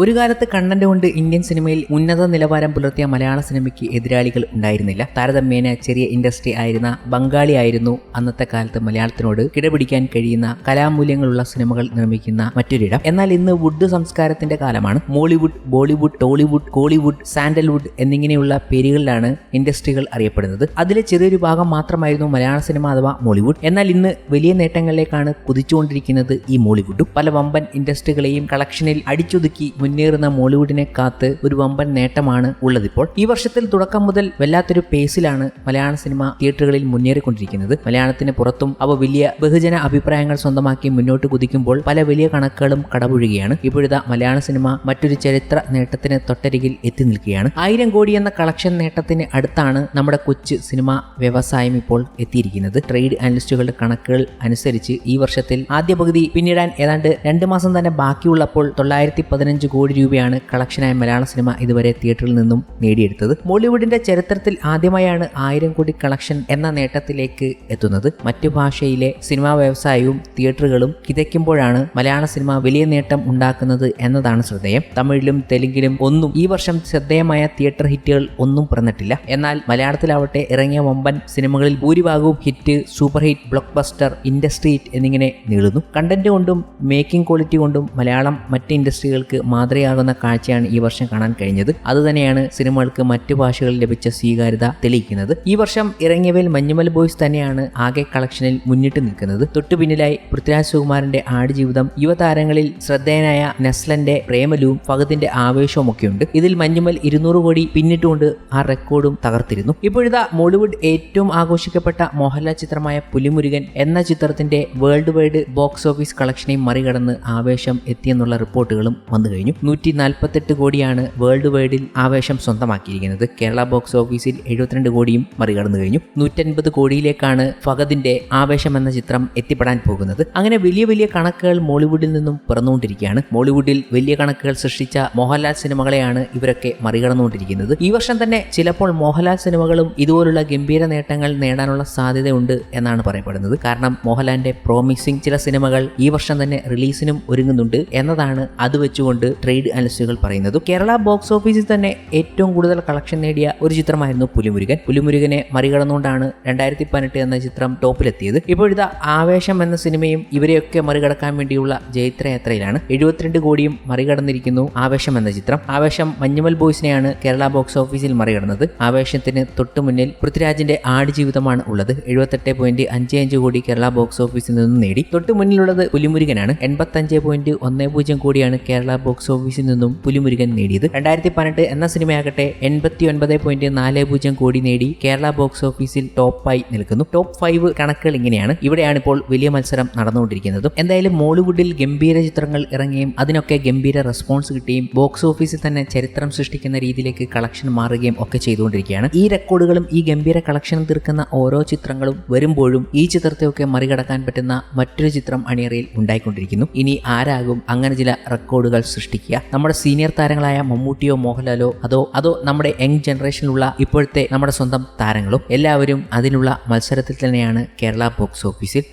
ഒരു കാലത്ത് കണ്ടന്റ് കൊണ്ട് ഇന്ത്യൻ സിനിമയിൽ ഉന്നത നിലവാരം പുലർത്തിയ മലയാള സിനിമയ്ക്ക് എതിരാളികൾ ഉണ്ടായിരുന്നില്ല. താരതമ്യേന ചെറിയ ഇൻഡസ്ട്രി ആയിരുന്ന ബംഗാളി ആയിരുന്നു അന്നത്തെ കാലത്ത് മലയാളത്തിനോട് കിടപിടിക്കാൻ കഴിയുന്ന കലാമൂല്യങ്ങളുള്ള സിനിമകൾ നിർമ്മിക്കുന്ന മറ്റൊരിടം. എന്നാൽ ഇന്ന് വുഡ് സംസ്കാരത്തിന്റെ കാലമാണ്. Mollywood Bollywood Tollywood Kollywood Sandalwood എന്നിങ്ങനെയുള്ള പേരുകളിലാണ് ഇൻഡസ്ട്രികൾ അറിയപ്പെടുന്നത്. അതിലെ ചെറിയൊരു ഭാഗം മാത്രമായിരുന്നു മലയാള സിനിമ അഥവാ മോളിവുഡ്. എന്നാൽ ഇന്ന് വലിയ നേട്ടങ്ങളിലേക്കാണ് കുതിച്ചുകൊണ്ടിരിക്കുന്നത് ഈ മോളിവുഡും. പല വമ്പൻ ഇൻഡസ്ട്രികളെയും കളക്ഷനിൽ അടിച്ചൊതുക്കി മുന്നേറുന്ന മോളിവുഡിനെ കാത്ത് ഒരു വമ്പൻ നേട്ടമാണ് ഉള്ളതിപ്പോൾ. ഈ വർഷത്തിൽ തുടക്കം മുതൽ വല്ലാത്തൊരു പേസിലാണ് മലയാള സിനിമ തിയേറ്ററുകളിൽ മുന്നേറിക്കൊണ്ടിരിക്കുന്നത്. മലയാളത്തിന് പുറത്തും അവ വലിയ ബഹുജന അഭിപ്രായങ്ങൾ സ്വന്തമാക്കി മുന്നോട്ട് കുതിക്കുമ്പോൾ പല വലിയ കണക്കുകളും കടപുഴുകയാണ്. ഇപ്പോഴത്തെ മലയാള സിനിമ മറ്റൊരു ചരിത്ര നേട്ടത്തിന് തൊട്ടരികിൽ എത്തി നിൽക്കുകയാണ്. ആയിരം കോടി എന്ന കളക്ഷൻ നേട്ടത്തിന് അടുത്താണ് നമ്മുടെ കൊച്ചു സിനിമ വ്യവസായം ഇപ്പോൾ എത്തിയിരിക്കുന്നത്. ട്രേഡ് അനലിസ്റ്റുകളുടെ കണക്കുകൾ അനുസരിച്ച് ഈ വർഷത്തിൽ ആദ്യ പകുതി പിന്നിടാൻ ഏതാണ്ട് രണ്ട് മാസം തന്നെ ബാക്കിയുള്ളപ്പോൾ തൊള്ളായിരത്തി പതിനഞ്ച് കോടി രൂപയാണ് കളക്ഷനായ മലയാള സിനിമ ഇതുവരെ തിയേറ്ററിൽ നിന്നും നേടിയെടുത്തത്. ബോളിവുഡിന്റെ ചരിത്രത്തിൽ ആദ്യമായാണ് ആയിരം കോടി കളക്ഷൻ എന്ന നേട്ടത്തിലേക്ക് എത്തുന്നത്. മറ്റു ഭാഷയിലെ സിനിമാ വ്യവസായവും തിയേറ്ററുകളും കിതയ്ക്കുമ്പോഴാണ് മലയാള സിനിമ വലിയ നേട്ടം ഉണ്ടാക്കുന്നത് എന്നതാണ് ശ്രദ്ധേയം. തമിഴിലും തെലുങ്കിലും ഒന്നും ഈ വർഷം ശ്രദ്ധേയമായ തിയേറ്റർ ഹിറ്റുകൾ ഒന്നും പിറന്നിട്ടില്ല. എന്നാൽ മലയാളത്തിലാവട്ടെ ഇറങ്ങിയ വമ്പൻ സിനിമകളിൽ ഭൂരിഭാഗവും hit super hit blockbuster industry hit എന്നിങ്ങനെ നീളുന്നു. കണ്ടന്റ് കൊണ്ടും മേക്കിംഗ് ക്വാളിറ്റി കൊണ്ടും മലയാളം മറ്റ് ഇൻഡസ്ട്രികൾക്ക് മാതൃകയാകുന്ന കാഴ്ചയാണ് ഈ വർഷം കാണാൻ കഴിഞ്ഞത്. അതുതന്നെയാണ് സിനിമകൾക്ക് മറ്റു ഭാഷകളിൽ ലഭിച്ച സ്വീകാര്യത തെളിയിക്കുന്നത്. ഈ വർഷം ഇറങ്ങിയവയിൽ മഞ്ഞുമൽ ബോയ്സ് തന്നെയാണ് ആകെ കളക്ഷനിൽ മുന്നിട്ട് നിൽക്കുന്നത്. തൊട്ടു പിന്നിലായി പൃഥ്വിരാജ് സുകുമാരന്റെ ആടുജീവിതം യുവതാരങ്ങളിൽ ശ്രദ്ധേയനായ നെസ്ലന്റെ പ്രേമലും ഫഹദിന്റെ ആവേശവും ഒക്കെയുണ്ട് ഇതിൽ മഞ്ഞുമൽ ഇരുന്നൂറ് കോടി പിന്നിട്ടുകൊണ്ട് ആ റെക്കോർഡും തകർത്തിരുന്നു. ഇപ്പോഴിതാ മോളിവുഡ് ഏറ്റവും ആഘോഷിക്കപ്പെട്ട മോഹൻലാൽ ചിത്രമായ പുലിമുരുകൻ എന്ന ചിത്രത്തിന്റെ വേൾഡ് വൈഡ് ബോക്സ് ഓഫീസ് കളക്ഷനെയും മറികടന്ന് ആവേശം എത്തിയെന്നുള്ള റിപ്പോർട്ടുകളും വന്നു കഴിഞ്ഞു നൂറ്റി നാൽപ്പത്തെട്ട് കോടിയാണ് വേൾഡ് വൈഡിൽ ആവേശം സ്വന്തമാക്കിയിരിക്കുന്നത്. കേരള ബോക്സ് ഓഫീസിൽ എഴുപത്തിരണ്ട് കോടിയും മറികടന്നു കഴിഞ്ഞു. നൂറ്റൻപത് കോടിയിലേക്കാണ് ഫഹദിന്റെ ആവേശം എന്ന ചിത്രം എത്തിപ്പെടാൻ പോകുന്നത്. അങ്ങനെ വലിയ വലിയ കണക്കുകൾ മോളിവുഡിൽ നിന്നും പിറന്നുകൊണ്ടിരിക്കുകയാണ്. മോളിവുഡിൽ വലിയ കണക്കുകൾ സൃഷ്ടിച്ച മോഹൻലാൽ സിനിമകളെയാണ് ഇവരൊക്കെ മറികടന്നുകൊണ്ടിരിക്കുന്നത്. ഈ വർഷം തന്നെ ചിലപ്പോൾ മോഹൻലാൽ സിനിമകളും ഇതുപോലുള്ള ഗംഭീര നേട്ടങ്ങൾ നേടാനുള്ള സാധ്യതയുണ്ട് എന്നാണ് പറയപ്പെടുന്നത്. കാരണം മോഹൻലാലിന്റെ പ്രോമിസിംഗ് ചില സിനിമകൾ ഈ വർഷം തന്നെ റിലീസിനും ഒരുങ്ങുന്നുണ്ട് എന്നതാണ് അത് വെച്ചുകൊണ്ട് ട്രേഡ് അനലിസ്റ്റുകൾ പറയുന്നത് കേരള ബോക്സ് ഓഫീസിൽ തന്നെ ഏറ്റവും കൂടുതൽ കളക്ഷൻ നേടിയ ഒരു ചിത്രമായിരുന്നു പുലിമുരുകൻ. പുലിമുരുകനെ മറികടന്നുകൊണ്ടാണ് രണ്ടായിരത്തി പതിനെട്ട് എന്ന ചിത്രം ടോപ്പിലെത്തിയത്. ഇപ്പോഴത്തെ ആവേശം എന്ന സിനിമയും ഇവരെയൊക്കെ മറികടക്കാൻ വേണ്ടിയുള്ള ജൈത്രയാത്രയിലാണ്. എഴുപത്തിരണ്ട് കോടിയും മറികടന്നിരിക്കുന്നു ആവേശം എന്ന ചിത്രം. ആവേശം മഞ്ഞുമൽ ബോയ്സിനെയാണ് കേരള ബോക്സ് ഓഫീസിൽ മറികടന്നത്. ആവേശത്തിന് തൊട്ടു മുന്നിൽ പൃഥ്വിരാജിന്റെ ആടുജീവിതമാണ് ഉള്ളത്. എഴുപത്തെട്ട് പോയിന്റ് അഞ്ച് അഞ്ച് കോടി കേരള ബോക്സ് ഓഫീസിൽ നിന്നും നേടി. തൊട്ടു മുന്നിലുള്ളത് പുലിമുരുകനാണ്. എൺപത്തഞ്ച് പോയിന്റ് ഒന്ന് പൂജ്യം കോടിയാണ് കേരള ബോക്സ് ഓഫീസിൽ നിന്നും പുലിമുരുകൻ നേടിയത്. രണ്ടായിരത്തി പതിനെട്ട് എന്ന സിനിമയാകട്ടെ എൺപത്തി ഒൻപത് പോയിന്റ് നാല് പൂജ്യം കോടി നേടി കേരള ബോക്സ് ഓഫീസിൽ ടോപ്പായി നിൽക്കുന്നു. ടോപ്പ് ഫൈവ് കണക്കുകൾ ഇങ്ങനെയാണ്. ഇവിടെയാണ് ഇപ്പോൾ വലിയ മത്സരം നടന്നുകൊണ്ടിരിക്കുന്നത്. എന്തായാലും മോളിവുഡിൽ ഗംഭീര ചിത്രങ്ങൾ ഇറങ്ങുകയും അതിനൊക്കെ ഗംഭീര റെസ്പോൺസ് കിട്ടുകയും ബോക്സ് ഓഫീസിൽ തന്നെ ചരിത്രം സൃഷ്ടിക്കുന്ന രീതിയിലേക്ക് കളക്ഷൻ മാറുകയും ഒക്കെ ചെയ്തുകൊണ്ടിരിക്കുകയാണ്. ഈ റെക്കോർഡുകളും ഈ ഗംഭീര കളക്ഷൻ തീർക്കുന്ന ഓരോ ചിത്രങ്ങളും വരുമ്പോഴും ഈ ചിത്രത്തെയൊക്കെ മറികടക്കാൻ പറ്റുന്ന മറ്റൊരു ചിത്രം അണിയറയിൽ ഉണ്ടായിക്കൊണ്ടിരിക്കുന്നു. ഇനി ആരാകും? അങ്ങനെ ചില റെക്കോർഡുകൾ സൃഷ്ടിക്കുക നമ്മുടെ സീനിയർ താരങ്ങളായ മമ്മൂട്ടിയോ മോഹൻലാലോ അതോ അതോ നമ്മുടെ യങ് ജനറേഷനിലുള്ള ഇപ്പോഴത്തെ നമ്മുടെ സ്വന്തം താരങ്ങളും എല്ലാവരും അതിനുള്ള മത്സരത്തിൽ തന്നെയാണ് കേരള ബോക്സ് ഓഫീസിൽ.